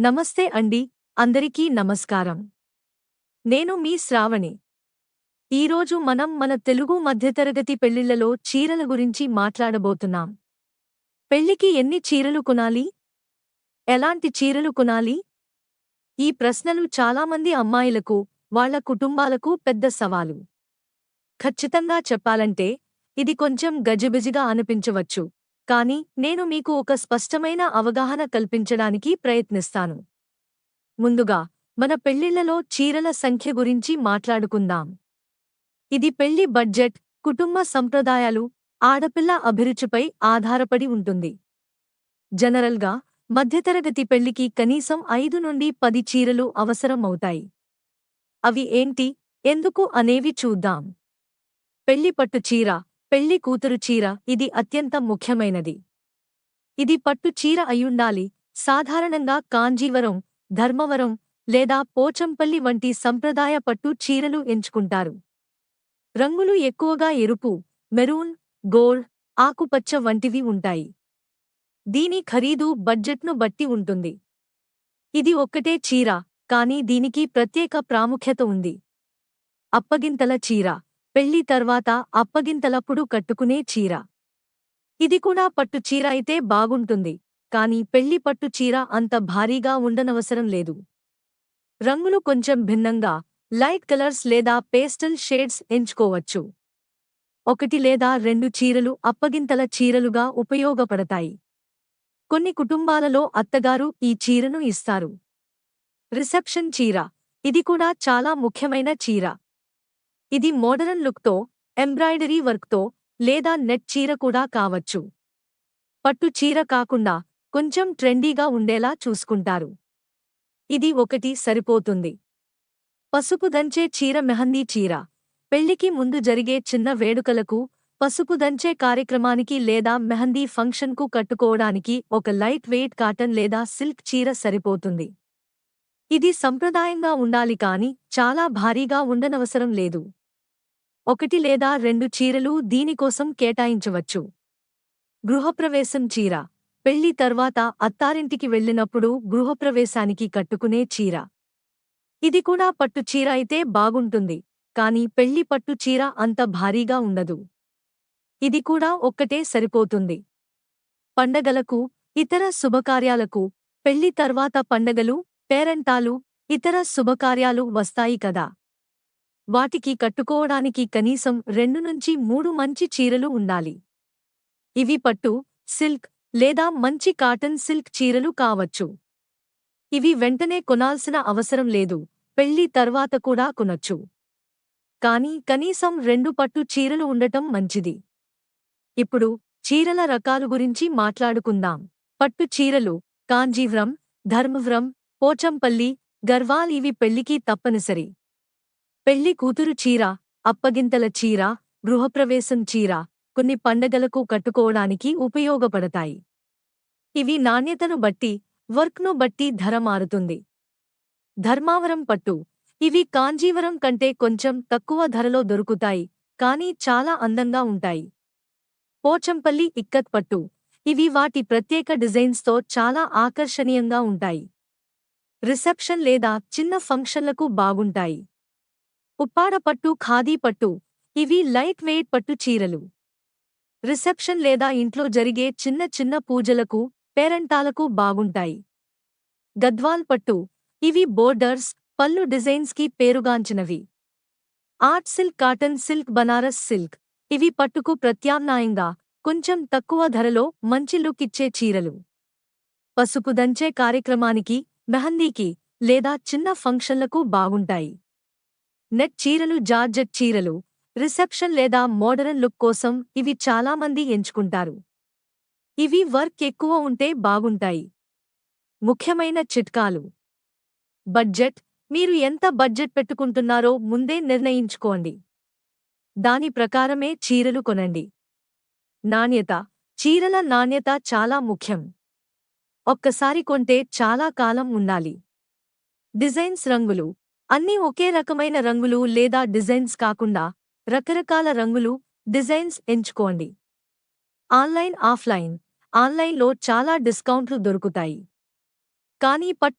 నమస్తే అండి అందరికీ నమస్కారం. నేను మీ శ్రావణి. ఈరోజు మనం మన తెలుగు మధ్యతరగతి పెళ్ళిళ్ళలో చీరల గురించి మాట్లాడబోతున్నాం. పెళ్ళికి ఎన్ని చీరలు కొనాలి? ఎలాంటి చీరలు కొనాలి? ఈ ప్రశ్నలు చాలామంది అమ్మాయిలకు వాళ్ళ కుటుంబాలకు పెద్ద సవాలు. ఖచ్చితంగా చెప్పాలంటే ఇది కొంచెం గజిబిజిగా అనిపించవచ్చు. కానీ నేను మీకు ఒక స్పష్టమైన అవగాహన కల్పించడానికి ప్రయత్నిస్తాను. ముందుగా మన పెళ్ళిళ్ళలో చీరల సంఖ్య గురించి మాట్లాడుకుందాం. ఇది పెళ్ళి బడ్జెట్ కుటుంబ సంప్రదాయాలు ఆడపిల్ల అభిరుచిపై ఆధారపడి ఉంటుంది. జనరల్గా మధ్యతరగతి పెళ్ళికి కనీసం ఐదు నుండి పది చీరలు అవసరమవుతాయి. అవి ఏంటి ఎందుకు అనేవి చూద్దాం. పెళ్ళి పట్టు చీర పెళ్ళి కూతురు చీర ఇది అత్యంత ముఖ్యమైనది. ఇది పట్టు చీర అయ్యుండాలి. సాధారణంగా కాంజీవరం ధర్మవరం లేదా పోచంపల్లి వంటి సంప్రదాయ పట్టు చీరలు ఎంచుకుంటారు. రంగులు ఎక్కువగా ఎరుపు మెరూన్ గోల్డ్ ఆకుపచ్చ వంటివి ఉంటాయి. దీని ఖరీదు బడ్జెట్ను బట్టి ఉంటుంది. ఇది ఒక్కటే చీర కానీ దీనికి ప్రత్యేక ప్రాముఖ్యత ఉంది. అప్పగింతల చీర. పెళ్ళి తర్వాత అప్పగింతలప్పుడు కట్టుకునే చీర. ఇది కూడా పట్టు చీర అయితే బాగుంటుంది కాని పెళ్ళి పట్టు చీర అంత భారీగా ఉండనవసరం లేదు. రంగులు కొంచెం భిన్నంగా లైట్ కలర్స్ లేదా పేస్టల్ షేడ్స్ ఎంచుకోవచ్చు. ఒకటి లేదా రెండు చీరలు అప్పగింతల చీరలుగా ఉపయోగపడతాయి. కొన్ని కుటుంబాలలో అత్తగారు ఈ చీరను ఇస్తారు. రిసెప్షన్ చీర ఇది కూడా చాలా ముఖ్యమైన చీర. ఇది మోడరన్ లుక్తో ఎంబ్రాయిడరీ వర్క్తో లేదా నెట్ చీర కూడా కావచ్చు. పట్టు చీర కాకుండా కొంచెం ట్రెండీగా ఉండేలా చూసుకుంటారు. ఇది ఒకటి సరిపోతుంది. పసుపు దంచే చీర మెహందీ చీర. పెళ్ళికి ముందు జరిగే చిన్న వేడుకలకు పసుపు దంచే కార్యక్రమానికి లేదా మెహందీ ఫంక్షన్కు కట్టుకోవడానికి ఒక లైట్ వెయిట్ కాటన్ లేదా సిల్క్ చీర సరిపోతుంది. ఇది సంప్రదాయంగా ఉండాలి కాని చాలా భారీగా ఉండనవసరం లేదు. ఒకటి లేదా రెండు చీరలు దీనికోసం కేటాయించవచ్చు. గృహప్రవేశం చీర. పెళ్ళి తర్వాత అత్తారింటికి వెళ్ళినప్పుడు గృహప్రవేశానికి కట్టుకునే చీర. ఇది కూడా పట్టు చీర అయితే బాగుంటుంది కాని పెళ్ళి పట్టు చీర అంత భారీగా ఉండదు. ఇది కూడా ఒక్కటే సరిపోతుంది. పండగలకు ఇతర శుభకార్యాలకు పెళ్ళి తర్వాత పండగలు పేరంటాలు ఇతర శుభకార్యాలు వస్తాయి కదా. వాటికి కట్టుకోవడానికి కనీసం రెండు నుంచి మూడు మంచి చీరలు ఉండాలి. ఇవి పట్టు సిల్క్ లేదా మంచి కాటన్ సిల్క్ చీరలు కావచ్చు. ఇవి వెంటనే కొనాల్సిన అవసరం లేదు పెళ్ళి తర్వాత కూడా కొనొచ్చు. కానీ కనీసం రెండు పట్టు చీరలు ఉండటం మంచిది. ఇప్పుడు చీరల రకాలు గురించి మాట్లాడుకుందాం. పట్టు చీరలు కాంజీవ్రం ధర్మవ్రం పోచంపల్లి గర్వాల్ ఇవి పెళ్ళికి తప్పనిసరి. పెళ్ళి కూతురు చీర అప్పగింతల చీర గృహప్రవేశం చీర కొన్ని పండగలకు కట్టుకోవడానికి ఉపయోగపడతాయి. ఇవి నాణ్యతను బట్టి వర్క్ను బట్టి ధర మారుతుంది. ధర్మావరం పట్టు. ఇవి కాంజీవరం కంటే కొంచెం తక్కువ ధరలో దొరుకుతాయి కానీ చాలా అందంగా ఉంటాయి. పోచంపల్లి ఇక్కత్ పట్టు. ఇవి వాటి ప్రత్యేక డిజైన్స్తో చాలా ఆకర్షణీయంగా ఉంటాయి. రిసెప్షన్ లేదా చిన్న ఫంక్షన్లకు బాగుంటాయి. ఉప్పాడ పట్టు ఖాదీ పట్టు ఇవి లైట్ వెయిట్ పట్టు చీరలు. రిసెప్షన్ లేదా ఇంట్లో జరిగే చిన్న చిన్న పూజలకు పేరంటాలకు బాగుంటాయి. గద్వాల్ పట్టు ఇవి బోర్డర్స్ పళ్ళు డిజైన్స్కి పేరుగాంచినవి. Art silk cotton silk Banaras silk ఇవి పట్టుకు ప్రత్యామ్నాయంగా కొంచెం తక్కువ ధరలో మంచి లుక్ ఇచ్చే చీరలు. పసుపు దంచే కార్యక్రమానికి మెహందీకి లేదా చిన్న ఫంక్షన్లకు బాగుంటాయి. నెట్ చీరలు జార్జెట్ చీరలు రిసెప్షన్ లేదా మోడరన్ లుక్ కోసం ఇవి చాలామంది ఎంచుకుంటారు. ఇవి వర్క్ ఎక్కువ ఉంటే బాగుంటాయి. ముఖ్యమైన చిట్కాలు. బడ్జెట్. మీరు ఎంత బడ్జెట్ పెట్టుకుంటున్నారో ముందే నిర్ణయించుకోండి. దాని ప్రకారమే చీరలు కొనండి. నాణ్యత. చీరల నాణ్యత చాలా ముఖ్యం. ఒక్కసారి కొంటే చాలా కాలం ఉండాలి. డిజైన్స్ రంగులు. అన్నీ ఒకే రకమైన రంగులు లేదా డిజైన్స్ కాకుండా రకరకాల రంగులు డిజైన్స్ ఎంచుకోండి. Online offline. ఆన్లైన్లో చాలా డిస్కౌంట్లు దొరుకుతాయి. కానీ పట్టు